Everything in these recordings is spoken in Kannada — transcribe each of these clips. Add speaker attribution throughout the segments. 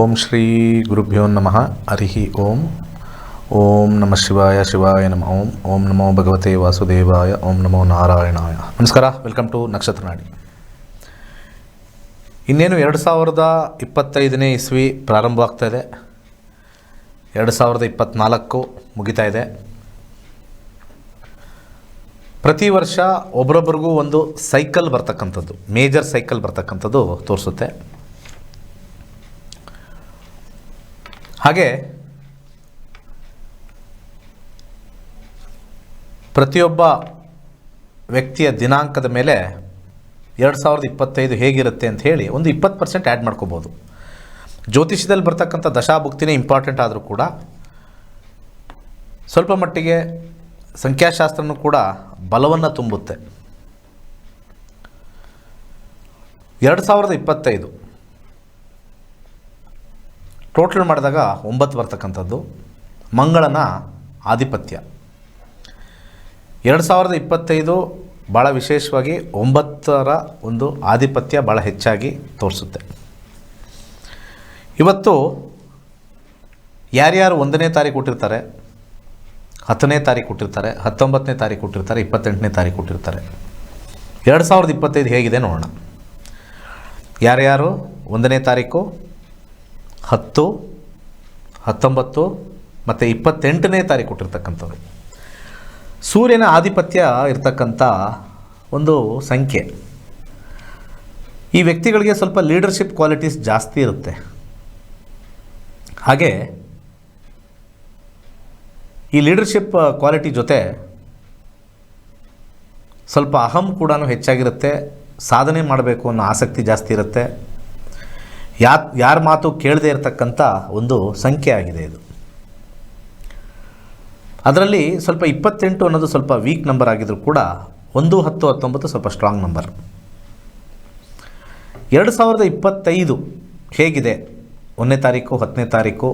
Speaker 1: ಓಂ ಶ್ರೀ ಗುರುಭ್ಯೋ ನಮಃ. ಹರಿ ಓಂ. ಓಂ ನಮಃ ಶಿವಾಯ ಶಿವಾಯ ನಮ. ಓಂ ಓಂ ನಮೋ ಭಗವತೆ ವಾಸುದೇವಾಯ, ಓಂ ನಮೋ ನಾರಾಯಣಾಯ. ನಮಸ್ಕಾರ, ವೆಲ್ಕಮ್ ಟು ನಕ್ಷತ್ರ ನಾಡಿ ಇನ್ನೇನು ಎರಡು ಸಾವಿರದ ಇಪ್ಪತ್ತೈದನೇ ಇಸ್ವಿ ಪ್ರಾರಂಭವಾಗ್ತಾ ಇದೆ. ಎರಡು ಸಾವಿರದ ಇಪ್ಪತ್ತ್ನಾಲ್ಕು ಮುಗಿತಾ ಇದೆ. ಪ್ರತಿ ವರ್ಷ ಒಬ್ರೊಬ್ರಿಗೂ ಒಂದು ಸೈಕಲ್ ಬರ್ತಕ್ಕಂಥದ್ದು, ಮೇಜರ್ ಸೈಕಲ್ ಬರ್ತಕ್ಕಂಥದ್ದು ತೋರಿಸುತ್ತೆ. ಹಾಗೆ ಪ್ರತಿಯೊಬ್ಬ ವ್ಯಕ್ತಿಯ ದಿನಾಂಕದ ಮೇಲೆ ಎರಡು ಸಾವಿರದ ಇಪ್ಪತ್ತೈದು ಹೇಗಿರುತ್ತೆ ಅಂತ ಹೇಳಿ ಒಂದು ಇಪ್ಪತ್ತು ಪರ್ಸೆಂಟ್ ಆ್ಯಡ್ ಮಾಡ್ಕೋಬೋದು. ಜ್ಯೋತಿಷ್ಯದಲ್ಲಿ ಬರ್ತಕ್ಕಂಥ ದಶಾಭುಕ್ತಿನೇ ಇಂಪಾರ್ಟೆಂಟ್ ಆದರೂ ಕೂಡ ಸ್ವಲ್ಪ ಮಟ್ಟಿಗೆ ಸಂಖ್ಯಾಶಾಸ್ತ್ರನೂ ಕೂಡ ಬಲವನ್ನು ತುಂಬುತ್ತೆ. ಎರಡು ಸಾವಿರದ ಇಪ್ಪತ್ತೈದು ಟೋಟಲ್ ಮಾಡಿದಾಗ ಒಂಬತ್ತು ಬರ್ತಕ್ಕಂಥದ್ದು. ಮಂಗಳನ ಆಧಿಪತ್ಯ. ಎರಡು ಸಾವಿರದ ಇಪ್ಪತ್ತೈದು ಭಾಳ ವಿಶೇಷವಾಗಿ ಒಂಬತ್ತರ ಒಂದು ಆಧಿಪತ್ಯ ಭಾಳ ಹೆಚ್ಚಾಗಿ ತೋರಿಸುತ್ತೆ. ಇವತ್ತು ಯಾರ್ಯಾರು ಒಂದನೇ ತಾರೀಕು ಕೊಟ್ಟಿರ್ತಾರೆ, ಹತ್ತನೇ ತಾರೀಕು ಕೊಟ್ಟಿರ್ತಾರೆ, ಹತ್ತೊಂಬತ್ತನೇ ತಾರೀಕು ಕೊಟ್ಟಿರ್ತಾರೆ, ಇಪ್ಪತ್ತೆಂಟನೇ ತಾರೀಕು ಕೊಟ್ಟಿರ್ತಾರೆ. ಎರಡು ಸಾವಿರದ ಇಪ್ಪತ್ತೈದು ಹೇಗಿದೆ ನೋಡೋಣ. ಯಾರ್ಯಾರು ಒಂದನೇ ತಾರೀಕು ಹತ್ತು, ಹತ್ತೊಂಬತ್ತು, ಮತ್ತು ಇಪ್ಪತ್ತೆಂಟನೇ ತಾರೀಕು ಕೊಟ್ಟಿರ್ತಕ್ಕಂಥದ್ದು ಸೂರ್ಯನ ಆಧಿಪತ್ಯ ಇರ್ತಕ್ಕಂಥ ಒಂದು ಸಂಖ್ಯೆ. ಈ ವ್ಯಕ್ತಿಗಳಿಗೆ ಸ್ವಲ್ಪ ಲೀಡರ್ಶಿಪ್ ಕ್ವಾಲಿಟೀಸ್ ಜಾಸ್ತಿ ಇರುತ್ತೆ. ಹಾಗೆ ಈ ಲೀಡರ್ಶಿಪ್ ಕ್ವಾಲಿಟಿ ಜೊತೆ ಸ್ವಲ್ಪ ಅಹಂ ಕೂಡ ಹೆಚ್ಚಾಗಿರುತ್ತೆ, ಸಾಧನೆ ಮಾಡಬೇಕು ಅನ್ನೋ ಆಸಕ್ತಿ ಜಾಸ್ತಿ ಇರುತ್ತೆ. ಯಾ ಯಾರ ಮಾತು ಕೇಳದೇ ಇರತಕ್ಕಂಥ ಒಂದು ಸಂಖ್ಯೆ ಆಗಿದೆ ಇದು. ಅದರಲ್ಲಿ ಸ್ವಲ್ಪ ಇಪ್ಪತ್ತೆಂಟು ಅನ್ನೋದು ಸ್ವಲ್ಪ ವೀಕ್ ನಂಬರ್ ಆಗಿದ್ರು ಕೂಡ ಒಂದು, ಹತ್ತು, ಹತ್ತೊಂಬತ್ತು ಸ್ವಲ್ಪ ಸ್ಟ್ರಾಂಗ್ ನಂಬರ್ ಎರಡು ಸಾವಿರದ ಇಪ್ಪತ್ತೈದು ಹೇಗಿದೆ? ಒಂದನೇ ತಾರೀಕು, ಹತ್ತನೇ ತಾರೀಕು,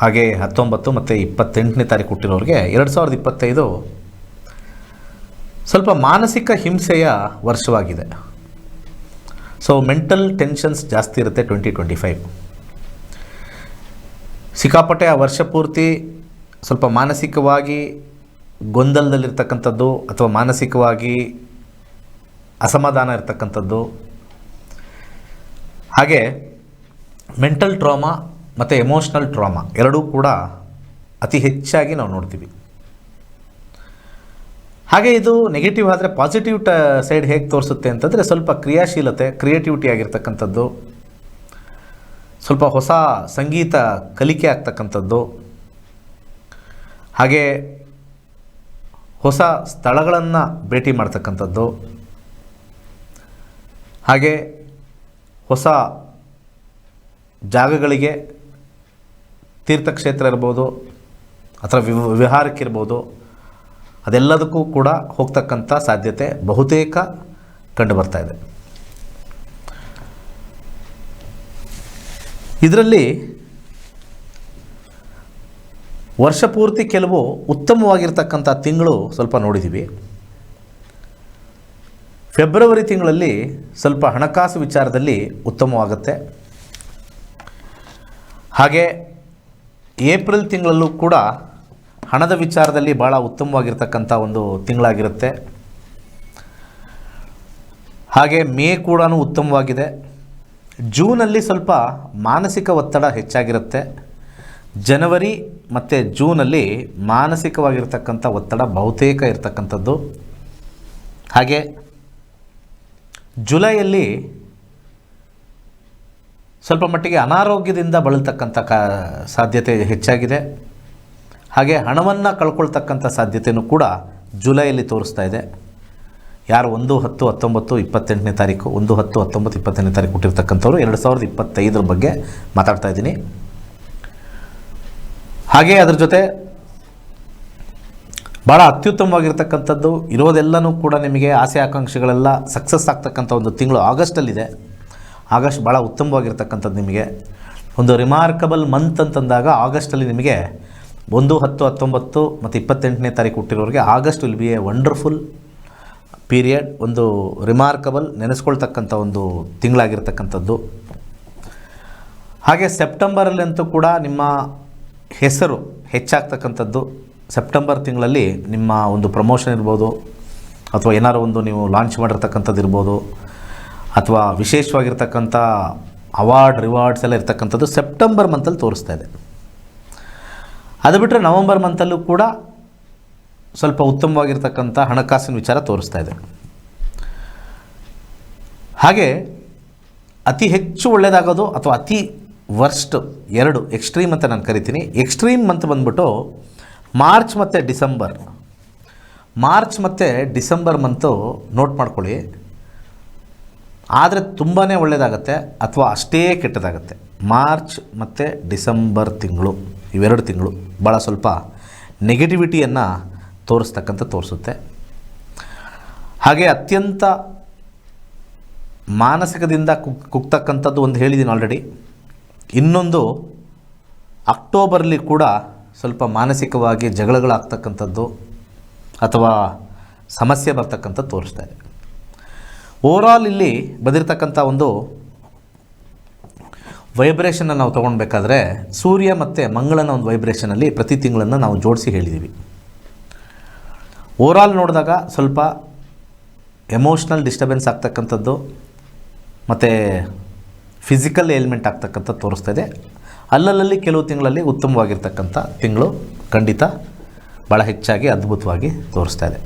Speaker 1: ಹಾಗೆ ಹತ್ತೊಂಬತ್ತು ಮತ್ತು ಇಪ್ಪತ್ತೆಂಟನೇ ತಾರೀಕು ಹುಟ್ಟಿರೋರಿಗೆ ಎರಡು ಸಾವಿರದ ಇಪ್ಪತ್ತೈದು ಸ್ವಲ್ಪ ಮಾನಸಿಕ ಹಿಂಸೆಯ ವರ್ಷವಾಗಿದೆ. ಸೊ ಮೆಂಟಲ್ ಟೆನ್ಷನ್ಸ್ ಜಾಸ್ತಿ ಇರುತ್ತೆ ಟ್ವೆಂಟಿ ಟ್ವೆಂಟಿ ಫೈವ್ ಸಿಕ್ಕಾಪಟ್ಟೆ ಆ ವರ್ಷ ಪೂರ್ತಿ ಸ್ವಲ್ಪ ಮಾನಸಿಕವಾಗಿ ಗೊಂದಲದಲ್ಲಿರ್ತಕ್ಕಂಥದ್ದು ಅಥವಾ ಮಾನಸಿಕವಾಗಿ ಅಸಮಾಧಾನ ಇರ್ತಕ್ಕಂಥದ್ದು. ಹಾಗೆ ಮೆಂಟಲ್ ಟ್ರಾಮಾ ಮತ್ತು ಎಮೋಷ್ನಲ್ ಟ್ರಾಮಾ ಎರಡೂ ಕೂಡ ಅತಿ ಹೆಚ್ಚಾಗಿ ನಾವು ನೋಡ್ತೀವಿ. ಹಾಗೆ ಇದು ನೆಗೆಟಿವ್ ಆದರೆ ಪಾಸಿಟಿವ್ ಟ ಸೈಡ್ ಹೇಗೆ ತೋರಿಸುತ್ತೆ ಅಂತಂದರೆ ಸ್ವಲ್ಪ ಕ್ರಿಯಾಶೀಲತೆ ಕ್ರಿಯೇಟಿವಿಟಿ ಆಗಿರ್ತಕ್ಕಂಥದ್ದು. ಸ್ವಲ್ಪ ಹೊಸ ಸಂಗೀತ ಕಲಿಕೆ ಆಗ್ತಕ್ಕಂಥದ್ದು. ಹಾಗೆ ಹೊಸ ಸ್ಥಳಗಳನ್ನು ಭೇಟಿ ಮಾಡ್ತಕ್ಕಂಥದ್ದು. ಹಾಗೆ ಹೊಸ ಜಾಗಗಳಿಗೆ ತೀರ್ಥಕ್ಷೇತ್ರ ಇರ್ಬೋದು, ಅಥವಾ ವಿಹಾರಕ್ಕಿರ್ಬೋದು ಅದೆಲ್ಲದಕ್ಕೂ ಕೂಡ ಹೋಗ್ತಕ್ಕಂಥ ಸಾಧ್ಯತೆ ಬಹುತೇಕ ಕಂಡು ಬರ್ತಾ ಇದೆ. ಇದರಲ್ಲಿ ವರ್ಷ ಪೂರ್ತಿ ಕೆಲವು ಉತ್ತಮವಾಗಿರ್ತಕ್ಕಂಥ ತಿಂಗಳು ಸ್ವಲ್ಪ ನೋಡಿದ್ದೀವಿ. ಫೆಬ್ರವರಿ ತಿಂಗಳಲ್ಲಿ ಸ್ವಲ್ಪ ಹಣಕಾಸು ವಿಚಾರದಲ್ಲಿ ಉತ್ತಮವಾಗುತ್ತೆ. ಹಾಗೆ ಏಪ್ರಿಲ್ ತಿಂಗಳಲ್ಲೂ ಕೂಡ ಹಣದ ವಿಚಾರದಲ್ಲಿ ಭಾಳ ಉತ್ತಮವಾಗಿರ್ತಕ್ಕಂಥ ಒಂದು ತಿಂಗಳಾಗಿರುತ್ತೆ. ಹಾಗೆ ಮೇ ಕೂಡ ಉತ್ತಮವಾಗಿದೆ. ಜೂನಲ್ಲಿ ಸ್ವಲ್ಪ ಮಾನಸಿಕ ಒತ್ತಡ ಹೆಚ್ಚಾಗಿರುತ್ತೆ. ಜನವರಿ ಮತ್ತು ಜೂನಲ್ಲಿ ಮಾನಸಿಕವಾಗಿರ್ತಕ್ಕಂಥ ಒತ್ತಡ ಬಹುತೇಕ ಇರತಕ್ಕಂಥದ್ದು. ಹಾಗೆ ಜುಲೈಯಲ್ಲಿ ಸ್ವಲ್ಪ ಮಟ್ಟಿಗೆ ಅನಾರೋಗ್ಯದಿಂದ ಬಳಲ್ತಕ್ಕಂಥ ಕಾ, ಸಾಧ್ಯತೆ ಹೆಚ್ಚಾಗಿದೆ. ಹಾಗೆ ಹಣವನ್ನು ಕಳ್ಕೊಳ್ತಕ್ಕಂಥ ಸಾಧ್ಯತೆಯೂ ಕೂಡ ಜುಲೈಯಲ್ಲಿ ತೋರಿಸ್ತಾ ಇದೆ. ಯಾರು ಒಂದು ಹತ್ತು ಹತ್ತೊಂಬತ್ತು ಇಪ್ಪತ್ತೆಂಟನೇ ತಾರೀಕು, ಒಂದು ಹತ್ತು ಹತ್ತೊಂಬತ್ತು ಇಪ್ಪತ್ತನೇ ತಾರೀಕು ಹುಟ್ಟಿರ್ತಕ್ಕಂಥವ್ರು ಎರಡು ಸಾವಿರದ ಇಪ್ಪತ್ತೈದರ ಬಗ್ಗೆ ಮಾತಾಡ್ತಾ ಇದ್ದೀನಿ. ಹಾಗೆ ಅದ್ರ ಜೊತೆ ಭಾಳ ಅತ್ಯುತ್ತಮವಾಗಿರ್ತಕ್ಕಂಥದ್ದು, ಇರೋದೆಲ್ಲನೂ ಕೂಡ ನಿಮಗೆ ಆಸೆ ಆಕಾಂಕ್ಷೆಗಳೆಲ್ಲ ಸಕ್ಸಸ್ ಆಗ್ತಕ್ಕಂಥ ಒಂದು ತಿಂಗಳು ಆಗಸ್ಟಲ್ಲಿದೆ. ಆಗಸ್ಟ್ ಭಾಳ ಉತ್ತಮವಾಗಿರ್ತಕ್ಕಂಥದ್ದು ನಿಮಗೆ. ಒಂದು ರಿಮಾರ್ಕಬಲ್ ಮಂತ್ ಅಂತಂದಾಗ ಆಗಸ್ಟಲ್ಲಿ ನಿಮಗೆ ಒಂದು, ಹತ್ತು, ಹತ್ತೊಂಬತ್ತು ಮತ್ತು ಇಪ್ಪತ್ತೆಂಟನೇ ತಾರೀಕು ಹುಟ್ಟಿರೋರಿಗೆ August will be a wonderful period ಒಂದು ರಿಮಾರ್ಕಬಲ್ ನೆನೆಸ್ಕೊಳ್ತಕ್ಕಂಥ ಒಂದು ತಿಂಗಳಾಗಿರ್ತಕ್ಕಂಥದ್ದು. ಹಾಗೆ ಸೆಪ್ಟೆಂಬರಲ್ಲಂತೂ ಕೂಡ ನಿಮ್ಮ ಹೆಸರು ಹೆಚ್ಚಾಗ್ತಕ್ಕಂಥದ್ದು. ಸೆಪ್ಟೆಂಬರ್ ತಿಂಗಳಲ್ಲಿ ನಿಮ್ಮ ಒಂದು ಪ್ರಮೋಷನ್ ಇರ್ಬೋದು, ಅಥವಾ ಏನಾರು ಒಂದು ನೀವು ಲಾಂಚ್ ಮಾಡಿರ್ತಕ್ಕಂಥದ್ದು ಇರ್ಬೋದು, ಅಥವಾ ವಿಶೇಷವಾಗಿರ್ತಕ್ಕಂಥ ಅವಾರ್ಡ್ ರಿವಾರ್ಡ್ಸ್ ಎಲ್ಲ ಇರ್ತಕ್ಕಂಥದ್ದು ಸೆಪ್ಟೆಂಬರ್ ಮಂತಲ್ಲಿ ತೋರಿಸ್ತಾ ಇದೆ. ಅದು ಬಿಟ್ಟರೆ ನವಂಬರ್ ಮಂತಲ್ಲೂ ಕೂಡ ಸ್ವಲ್ಪ ಉತ್ತಮವಾಗಿರ್ತಕ್ಕಂಥ ಹಣಕಾಸಿನ ವಿಚಾರ ತೋರಿಸ್ತಾ ಇದೆ. ಹಾಗೆ ಅತಿ ಹೆಚ್ಚು ಒಳ್ಳೆಯದಾಗೋದು ಅಥವಾ ಅತಿ ವರ್ಸ್ಟ್ ಎರಡು ಎಕ್ಸ್ಟ್ರೀಮ್ ಅಂತ ನಾನು ಕರಿತೀನಿ. ಎಕ್ಸ್ಟ್ರೀಮ್ ಮಂತ್ ಬಂದ್ಬಿಟ್ಟು ಮಾರ್ಚ್ ಮತ್ತು ಡಿಸೆಂಬರ್. ಮಾರ್ಚ್ ಮತ್ತು ಡಿಸೆಂಬರ್ ಮಂತು ನೋಟ್ ಮಾಡ್ಕೊಳ್ಳಿ. ಆದರೆ ತುಂಬಾ ಒಳ್ಳೆಯದಾಗತ್ತೆ ಅಥವಾ ಅಷ್ಟೇ ಕೆಟ್ಟದಾಗತ್ತೆ. ಮಾರ್ಚ್ ಮತ್ತು ಡಿಸೆಂಬರ್ ತಿಂಗಳು. ಇವೆರಡು ತಿಂಗಳು. ಭಾಳ ಸ್ವಲ್ಪ ನೆಗೆಟಿವಿಟಿಯನ್ನು ತೋರಿಸ್ತಕ್ಕಂಥ ತೋರಿಸುತ್ತೆ. ಹಾಗೆ ಅತ್ಯಂತ ಮಾನಸಿಕದಿಂದ ಕುಕ್ ಕುಗ್ತಕ್ಕಂಥದ್ದು ಒಂದು ಹೇಳಿದ್ದೀನಿ ಆಲ್ರೆಡಿ ಇನ್ನೊಂದು ಅಕ್ಟೋಬರಲ್ಲಿ ಕೂಡ ಸ್ವಲ್ಪ ಮಾನಸಿಕವಾಗಿ ಜಗಳಗಳಾಗ್ತಕ್ಕಂಥದ್ದು ಅಥವಾ ಸಮಸ್ಯೆ ಬರ್ತಕ್ಕಂಥದ್ದು ತೋರಿಸ್ತಾ ಇದೆ. ಓವರಾಲ್ ಇಲ್ಲಿ ಬಂದಿರತಕ್ಕಂಥ ಒಂದು ವೈಬ್ರೇಷನ್ನ ನಾವು ತೊಗೊಳ್ಬೇಕಾದ್ರೆ ಸೂರ್ಯ ಮತ್ತು ಮಂಗಳನ ಒಂದು ವೈಬ್ರೇಷನಲ್ಲಿ ಪ್ರತಿ ತಿಂಗಳನ್ನು ನಾವು ಜೋಡಿಸಿ ಹೇಳಿದ್ದೀವಿ ಓವರಾಲ್ ನೋಡಿದಾಗ ಸ್ವಲ್ಪ ಎಮೋಷ್ನಲ್ ಡಿಸ್ಟರ್ಬೆನ್ಸ್ ಆಗ್ತಕ್ಕಂಥದ್ದು ಮತ್ತು ಫಿಸಿಕಲ್ ಏಲ್ಮೆಂಟ್ ಆಗ್ತಕ್ಕಂಥದ್ದು ತೋರಿಸ್ತಾ ಇದೆ. ಅಲ್ಲಲ್ಲಿ ಕೆಲವು ತಿಂಗಳಲ್ಲಿ ಉತ್ತಮವಾಗಿರ್ತಕ್ಕಂಥ ತಿಂಗಳು ಖಂಡಿತ ಭಾಳ ಹೆಚ್ಚಾಗಿ ಅದ್ಭುತವಾಗಿ ತೋರಿಸ್ತಾ ಇದೆ.